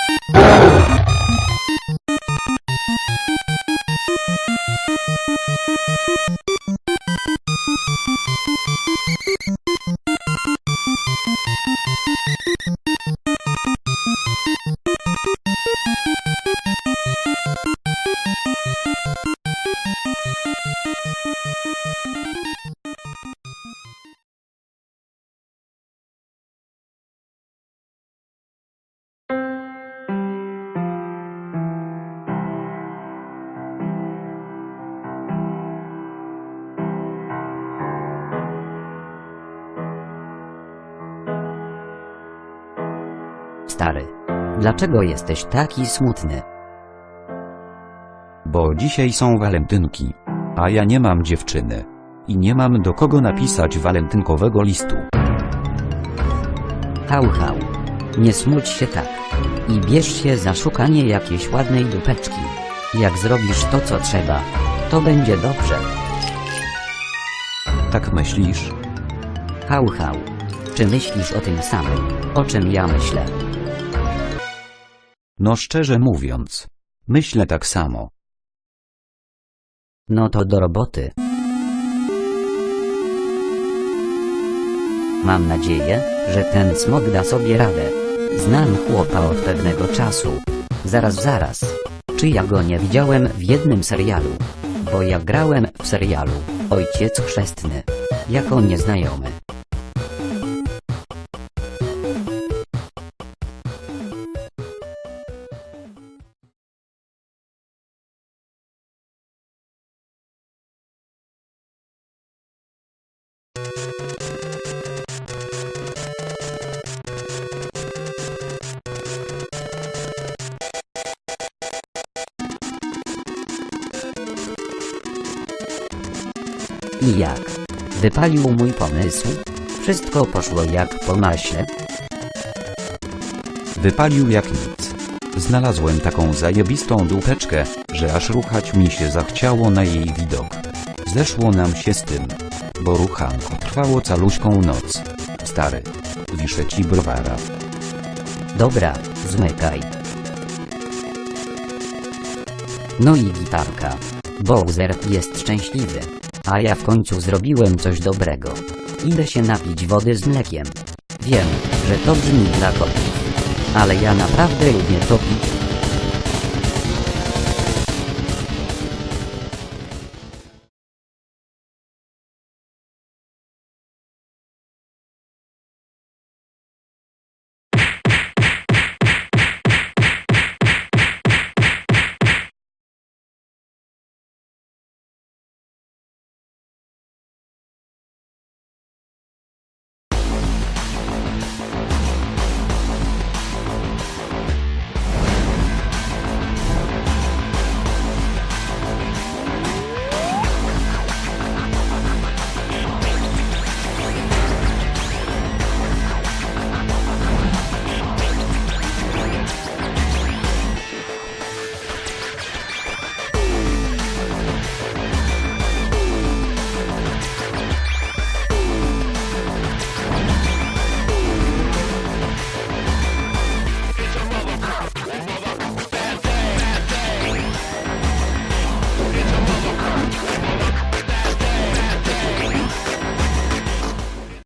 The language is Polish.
Oh! Stary? Dlaczego jesteś taki smutny? Bo dzisiaj są walentynki, a ja nie mam dziewczyny. I nie mam do kogo napisać walentynkowego listu. Hał, hał. Nie smuć się tak. I bierz się za szukanie jakiejś ładnej dupeczki. Jak zrobisz to co trzeba, to będzie dobrze. Tak myślisz? Hał, hał. Czy myślisz o tym samym, o czym ja myślę? No szczerze mówiąc, myślę tak samo. No to do roboty. Mam nadzieję, że ten smog da sobie radę. Znam chłopa od pewnego czasu. Zaraz, zaraz. Czy ja go nie widziałem w jednym serialu? Bo ja grałem w serialu Ojciec Chrzestny. Jako nieznajomy. I jak? Wypalił mój pomysł? Wszystko poszło jak po maśle? Wypalił jak nic. Znalazłem taką zajebistą dupeczkę, że aż ruchać mi się zachciało na jej widok. Zeszło nam się z tym, bo ruchanko trwało caluśką noc. Stary, wiszę ci browara. Dobra, zmykaj. No i gitarka. Bowser jest szczęśliwy. A ja w końcu zrobiłem coś dobrego. Idę się napić wody z mlekiem. Wiem, że to brzmi dla kotów. Ale ja naprawdę lubię to pić.